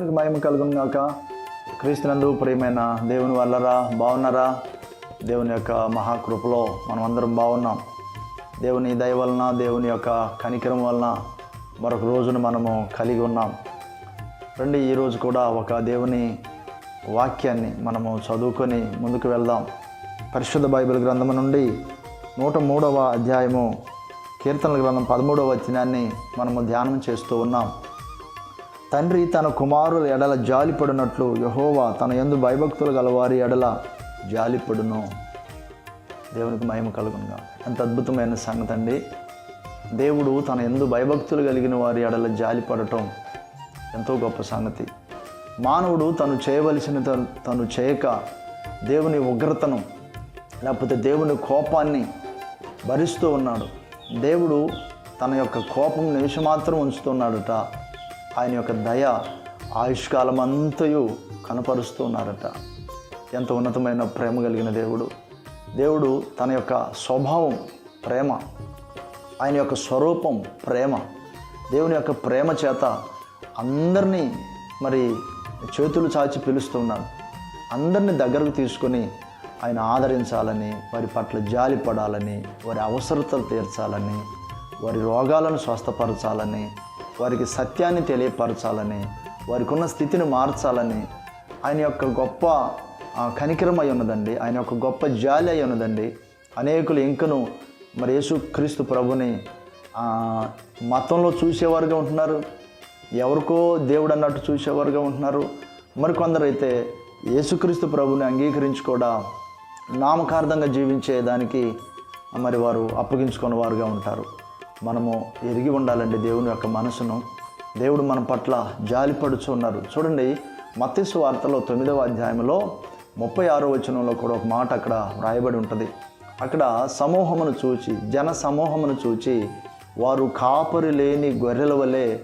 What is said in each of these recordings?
దేవునికి మహిమ కలుగును గాక. క్రీస్తునందు ప్రియమైన దేవుని వల్లరా బాగున్నారా? దేవుని యొక్క మహాకృపలో మనం అందరం బాగున్నాం. దేవుని దయ వలన దేవుని యొక్క కనికరం వలన మరొక రోజును మనము కలిగి ఉన్నాం. రండి ఈరోజు కూడా ఒక దేవుని వాక్యాన్ని మనము చదువుకొని ముందుకు వెళ్దాం. పరిశుద్ధ బైబిల్ గ్రంథం నుండి నూట మూడవ అధ్యాయము కీర్తనల గ్రంథం పదమూడవ వచనాన్ని మనము ధ్యానం చేస్తూ ఉన్నాం. తండ్రి తన కుమారుల ఎడల జాలిపడినట్లు యహోవా తన ఎందు భయభక్తులు గలవారి ఎడల జాలిపడును. దేవునికి మహిమ కలుగునుగా. ఎంత అద్భుతమైన సంగతి అండి. దేవుడు తన ఎందు భయభక్తులు కలిగిన వారి ఎడల జాలిపడటం ఎంతో గొప్ప సంగతి. మానవుడు తను చేయవలసిన తను తను చేయక దేవుని ఉగ్రతను లేకపోతే దేవుని కోపాన్ని భరిస్తూ ఉన్నాడు. దేవుడు తన యొక్క కోపం నిమిషమాత్రం ఉంచుతున్నాడట. ఆయన యొక్క దయ ఆయుష్కాలం అంతయు కనపరుస్తూ ఉన్నారట ఎంత ఉన్నతమైన ప్రేమ కలిగిన దేవుడు. దేవుడు తన యొక్క స్వభావం ప్రేమ ఆయన యొక్క స్వరూపం ప్రేమ దేవుని యొక్క ప్రేమ చేత అందరినీ మరి చేతులు చాచి పిలుస్తున్నాడు. అందరినీ దగ్గరకు తీసుకొని ఆయన ఆదరించాలని వారి పట్ల జాలి పడాలని వారి అవసరతలు తీర్చాలని వారి రోగాలను స్వస్థపరచాలని వారికి సత్యాన్ని తెలియపరచాలని వారికి ఉన్న స్థితిని మార్చాలని ఆయన యొక్క గొప్ప కనికరమై కనికరం అయి ఉన్నదండి. ఆయన యొక్క గొప్ప జాలి అయి ఉన్నదండి. అనేకులు ఇంకను మరి యేసుక్రీస్తు ప్రభుని మతంలో చూసేవారుగా ఉంటున్నారు. ఎవరికో దేవుడు అన్నట్టు చూసేవారుగా ఉంటున్నారు. మరి అయితే యేసుక్రీస్తు ప్రభుని అంగీకరించి కూడా నామకార్థంగా జీవించే దానికి మరి వారు అప్పగించుకున్న వారుగా ఉంటారు. మనము ఎరిగి ఉండాలండి దేవుని యొక్క మనసును. దేవుడు మన పట్ల జాలిపడుచు ఉన్నారు. చూడండి మత్స్సు వార్తలో తొమ్మిదవ అధ్యాయంలో ముప్పై ఆరో వచనంలో కూడా ఒక మాట అక్కడ వ్రాయబడి ఉంటుంది. అక్కడ సమూహమును చూచి జన సమూహమును చూచి వారు కాపరి లేని గొర్రెల వలె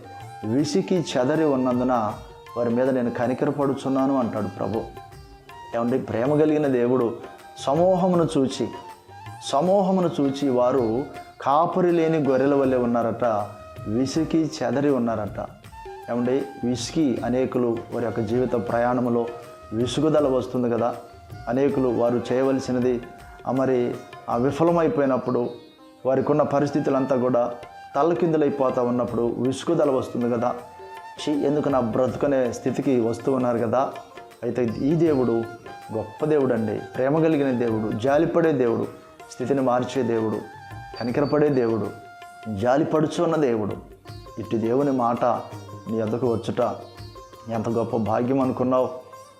విసికి చెదరి ఉన్నందున వారి మీద నేను కనికరపడుచున్నాను అంటాడు ప్రభు. ఏమంటే ప్రేమ కలిగిన దేవుడు సమూహమును చూచి సమూహమును చూచి వారు కాపరి లేని గొర్రెల వల్లే ఉన్నారట విసికి చెదరి ఉన్నారట. ఏమంటే విసికి అనేకులు వారి యొక్క జీవిత ప్రయాణంలో విసుగుదల వస్తుంది కదా. అనేకులు వారు చేయవలసినది మరి ఆ విఫలమైపోయినప్పుడు వారికి ఉన్న పరిస్థితులంతా కూడా తల్లకిందులైపోతూ ఉన్నప్పుడు విసుగుదల వస్తుంది కదా. షీ ఎందుకు నా బ్రతుకనే స్థితికి వస్తూ ఉన్నారు కదా? అయితే ఈ దేవుడు గొప్ప దేవుడు అండి ప్రేమ కలిగిన దేవుడు జాలిపడే దేవుడు స్థితిని మార్చే దేవుడు. కనికరపడే దేవుడు జాలిపడుచున్న దేవుడు. ఇటు దేవుని మాట నీ ఎద్దకు వచ్చుట ఎంత గొప్ప భాగ్యం అనుకున్నావు.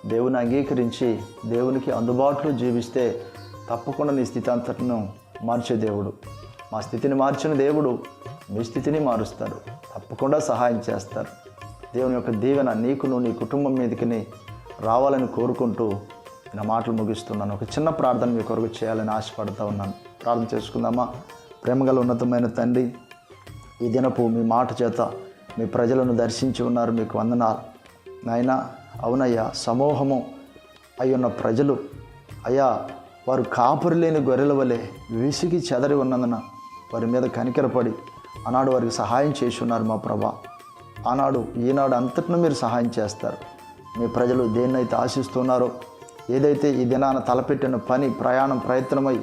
దేవుని అంగీకరించి దేవునికి అందుబాటులో జీవిస్తే తప్పకుండా నీ స్థితి అంతటను మార్చే దేవుడు. మా స్థితిని మార్చిన దేవుడు మీ స్థితిని మారుస్తారు. తప్పకుండా సహాయం చేస్తారు. దేవుని యొక్క దీవెన నీకును నీ కుటుంబం మీదకి రావాలని కోరుకుంటూ నా మాటలు ముగిస్తున్నాను. ఒక చిన్న ప్రార్థన మీ కొరకు చేయాలని ఆశపడుతూ ఉన్నాను. ప్రార్థన చేసుకుందామా? ప్రేమగల ఉన్నతమైన తండ్రి ఈ దినపు మీ మాట చేత మీ ప్రజలను దర్శించి ఉన్నారు మీకు వందనాలు. నాయన అవునయ్యా సమూహము అయ్యున్న ప్రజలు అయ్యా వారు కాపురి లేని గొర్రెల వలె విసిగి చెదరి ఉన్నందున వారి మీద కనికరపడి ఆనాడు వారికి సహాయం చేసి ఉన్నారు మా ప్రభా. ఆనాడు ఈనాడు అంతటిను మీరు సహాయం చేస్తారు. మీ ప్రజలు దేన్నైతే ఆశిస్తున్నారో ఏదైతే ఈ దినాన తలపెట్టిన పని ప్రయాణం ప్రయత్నమై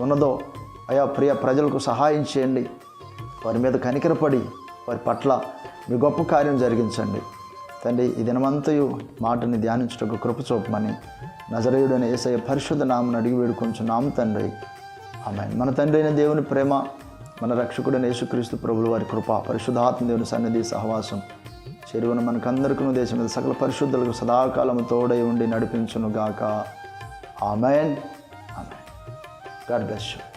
ఉన్నదో అయా ప్రియ ప్రజలకు సహాయం చేయండి. వారి మీద కనికరపడి వారి పట్ల మీ గొప్ప కార్యం జరిగించండి. తండ్రి ఈ దినమంతయు మాటని ధ్యానించుటకు కృప చూపమని నజరేయుడైన ఏసయ్య పరిశుద్ధ నామను అడిగి వేడుకొంచు నామ తండ్రి. ఆమె మన తండ్రి అయిన దేవుని ప్రేమ మన రక్షకుడైన యేసుక్రీస్తు ప్రభులు వారి కృప పరిశుద్ధాత్మ దేవుని సన్నిధి సహవాసం చెరువును మనకందరికీ దేశం మీద సకల పరిశుద్ధులకు సదాకాలము తోడై ఉండి నడిపించును గాక ఆమెన్. ఆమెన్. God best